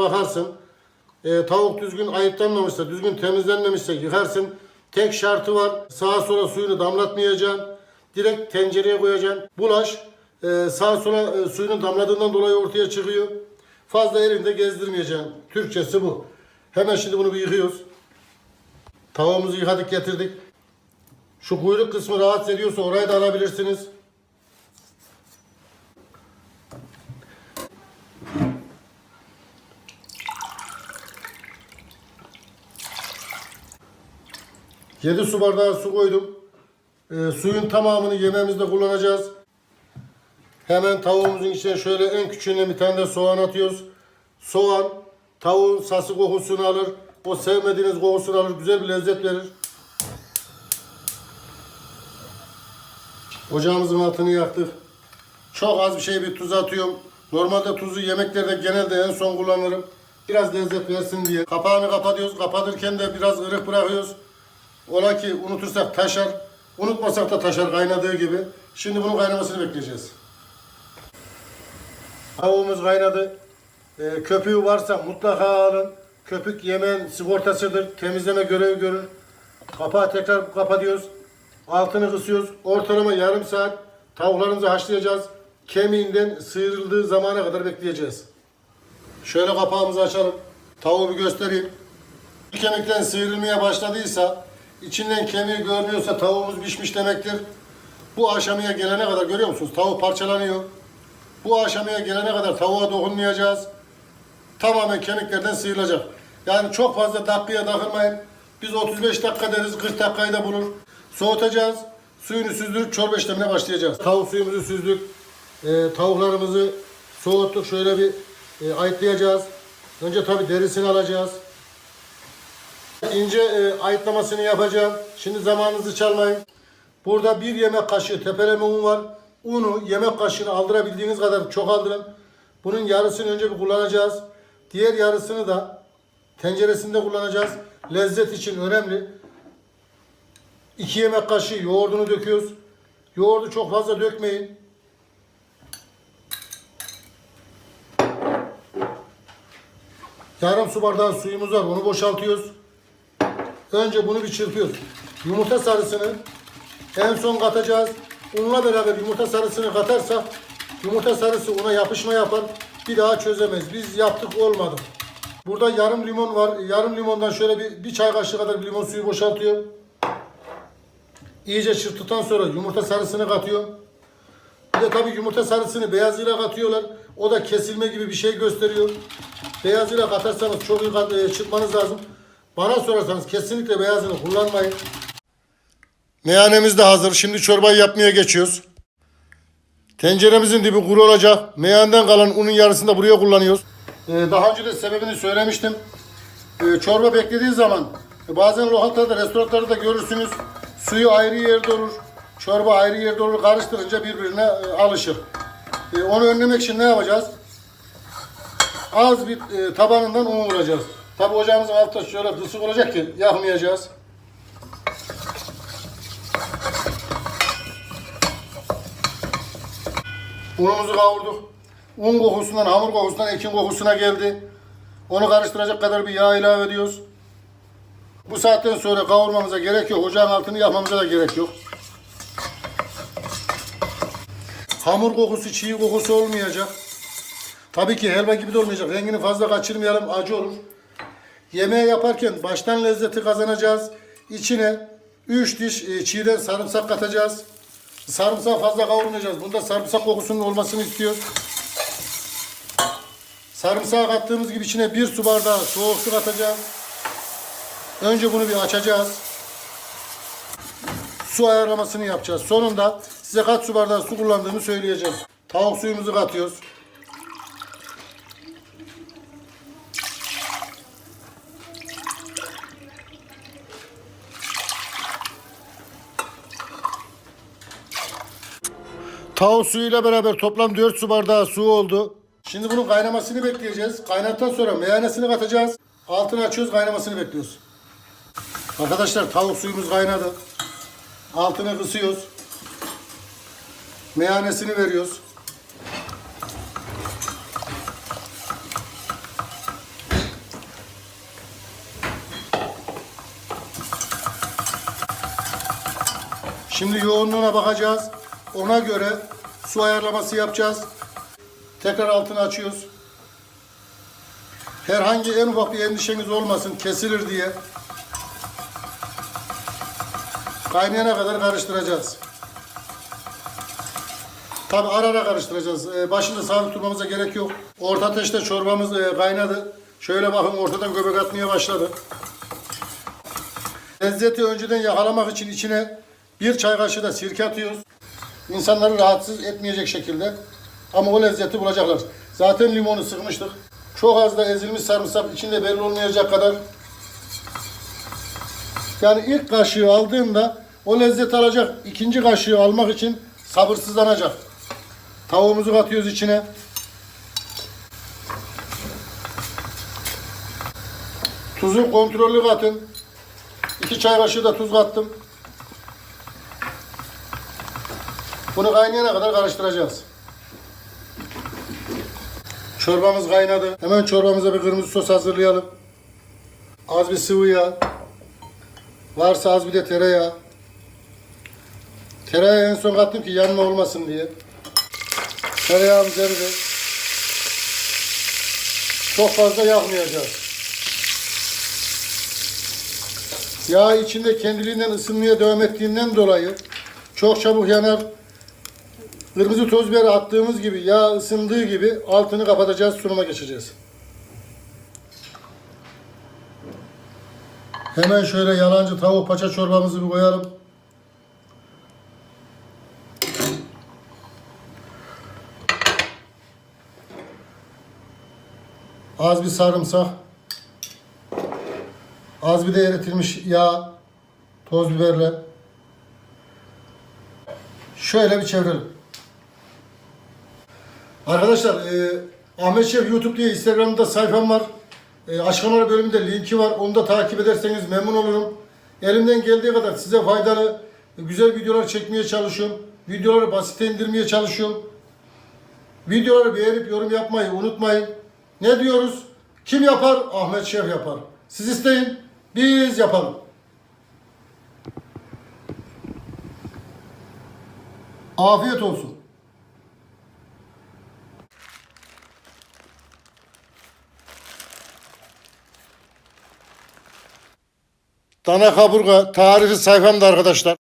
bakarsın. E, tavuk düzgün ayıklanmamışsa, düzgün temizlenmemişse yıkarsın. Tek şartı var. Sağa sola suyunu damlatmayacaksın. Direkt tencereye koyacaksın. Bulaş. E, sağa sola e, suyunun damladığından dolayı ortaya çıkıyor. Fazla elinde gezdirmeyeceksin. Türkçesi bu. Hemen şimdi bunu bir yıkıyoruz. Tavuğumuzu yıkadık getirdik. Şu kuyruk kısmı rahatsız ediyorsa orayı da alabilirsiniz. Yedi su bardağı su koydum. Ee, suyun tamamını yemeğimizde kullanacağız. Hemen tavuğumuzun içine şöyle en küçüğüne bir tane de soğan atıyoruz. Soğan tavuğun sası kokusunu alır. O sevmediğiniz kokusunu alır. Güzel bir lezzet verir. Ocağımızın altını yaktık. Çok az bir şey bir tuz atıyorum. Normalde tuzu yemeklerde genelde en son kullanırım. Biraz lezzet versin diye. Kapağını kapatıyoruz. Kapatırken de biraz ırık bırakıyoruz. Ola ki unutursak taşar. Unutmasak da taşar kaynadığı gibi. Şimdi bunun kaynamasını bekleyeceğiz. Tavuğumuz kaynadı. Ee, köpüğü varsa mutlaka alın. Köpük yemeğin sigortasıdır. Temizleme görevi görür. Kapağı tekrar kapatıyoruz. Altını kısıyoruz. Ortalama yarım saat tavuklarımızı haşlayacağız. Kemiğinden sıyrıldığı zamana kadar bekleyeceğiz. Şöyle kapağımızı açalım. Tavuğu bir göstereyim. Bir kemikten sıyrılmaya başladıysa, içinden kemiği görünüyorsa tavuğumuz pişmiş demektir. Bu aşamaya gelene kadar görüyor musunuz? Tavuk parçalanıyor. Bu aşamaya gelene kadar tavuğa dokunmayacağız. Tamamen kemiklerden sıyrılacak. Yani çok fazla dakikaya takılmayın. Biz 35 dakika deriz, 40 dakikayı da bulur. Soğutacağız. Suyunu süzdürüp çorba işlemine başlayacağız. Tavuk suyumuzu süzdük. Ee, tavuklarımızı soğuttuk. Şöyle bir e, ayıtlayacağız. Önce tabi derisini alacağız. İnce e, ayıtlamasını yapacağım. Şimdi zamanınızı çalmayın. Burada bir yemek kaşığı tepeleme un var. Unu yemek kaşığını aldırabildiğiniz kadar çok aldırın. Bunun yarısını önce bir kullanacağız. Diğer yarısını da tenceresinde kullanacağız. Lezzet için önemli. 2 yemek kaşığı yoğurdunu döküyoruz. Yoğurdu çok fazla dökmeyin. Yarım su bardağı suyumuz var. Onu boşaltıyoruz. Önce bunu bir çırpıyoruz. Yumurta sarısını en son katacağız. Unla beraber yumurta sarısını katarsak yumurta sarısı una yapışma yapar. Bir daha çözemez. Biz yaptık olmadı. Burada yarım limon var. Yarım limondan şöyle bir, bir çay kaşığı kadar bir limon suyu boşaltıyor. İyice çırptıktan sonra yumurta sarısını katıyor. Bir de tabii yumurta sarısını beyazıyla katıyorlar. O da kesilme gibi bir şey gösteriyor. Beyazıyla katarsanız çok iyi e, çırpmanız lazım. Bana sorarsanız kesinlikle beyazını kullanmayın. Meyanemiz de hazır. Şimdi çorbayı yapmaya geçiyoruz. Tenceremizin dibi kuru olacak. Meyaneden kalan unun yarısını da buraya kullanıyoruz. Ee, daha önce de sebebini söylemiştim. Ee, çorba beklediği zaman e, bazen lokantalarda, restoranlarda görürsünüz. Suyu ayrı yerde olur. Çorba ayrı yerde olur. Karıştırınca birbirine e, alışır. E, onu önlemek için ne yapacağız? Az bir e, tabanından un vuracağız. Tabi ocağımızın altı şöyle kısık olacak ki yakmayacağız. Unumuzu kavurduk. Un kokusundan, hamur kokusundan ekin kokusuna geldi. Onu karıştıracak kadar bir yağ ilave ediyoruz. Bu saatten sonra kavurmamıza gerek yok. Ocağın altını yakmamıza da gerek yok. Hamur kokusu, çiğ kokusu olmayacak. Tabii ki helva gibi de olmayacak. Rengini fazla kaçırmayalım, acı olur. Yemeği yaparken baştan lezzeti kazanacağız. İçine 3 diş e, çiğden sarımsak katacağız. Sarımsağı fazla kavurmayacağız. Bunda sarımsak kokusunun olmasını istiyoruz. Sarımsağı kattığımız gibi içine bir su bardağı soğuk su katacağız. Önce bunu bir açacağız. Su ayarlamasını yapacağız. Sonunda size kaç su bardağı su kullandığımı söyleyeceğim. Tavuk suyumuzu katıyoruz. Tahu suyuyla beraber toplam 4 su bardağı su oldu. Şimdi bunun kaynamasını bekleyeceğiz. Kaynattan sonra meyanesini katacağız. Altını açıyoruz kaynamasını bekliyoruz. Arkadaşlar tavuk suyumuz kaynadı. Altını kısıyoruz. Meyanesini veriyoruz. Şimdi yoğunluğuna bakacağız. Ona göre su ayarlaması yapacağız. Tekrar altını açıyoruz. Herhangi en ufak bir endişeniz olmasın kesilir diye. Kaynayana kadar karıştıracağız. Tabi ara ara karıştıracağız. Ee, başında sabit durmamıza gerek yok. Orta ateşte çorbamız e, kaynadı. Şöyle bakın ortadan göbek atmaya başladı. Lezzeti önceden yakalamak için içine bir çay kaşığı da sirke atıyoruz. İnsanları rahatsız etmeyecek şekilde. Ama o lezzeti bulacaklar. Zaten limonu sıkmıştık. Çok az da ezilmiş sarımsak içinde belli olmayacak kadar. Yani ilk kaşığı aldığında o lezzet alacak. ikinci kaşığı almak için sabırsızlanacak. Tavuğumuzu katıyoruz içine. Tuzu kontrollü katın. İki çay kaşığı da tuz kattım. Bunu kaynayana kadar karıştıracağız. Çorbamız kaynadı. Hemen çorbamıza bir kırmızı sos hazırlayalım. Az bir sıvı yağ. Varsa az bir de tereyağı. Tereyağı en son kattım ki yanma olmasın diye. Tereyağımız eridi. Çok fazla yakmayacağız. Yağ içinde kendiliğinden ısınmaya devam ettiğinden dolayı çok çabuk yanar. Kırmızı toz biberi attığımız gibi yağ ısındığı gibi altını kapatacağız sunuma geçeceğiz. Hemen şöyle yalancı tavuk paça çorbamızı bir koyalım. Az bir sarımsak. Az bir de eritilmiş yağ. Toz biberle. Şöyle bir çevirelim. Arkadaşlar e, Ahmet Şef YouTube diye Instagram'da sayfam var. E, Aşkamalar bölümünde linki var. Onu da takip ederseniz memnun olurum. Elimden geldiği kadar size faydalı, güzel videolar çekmeye çalışıyorum. Videoları basite indirmeye çalışıyorum. Videoları beğenip yorum yapmayı unutmayın. Ne diyoruz? Kim yapar? Ahmet Şef yapar. Siz isteyin, biz yapalım. Afiyet olsun. Dana kaburga tarifi sayfamda arkadaşlar.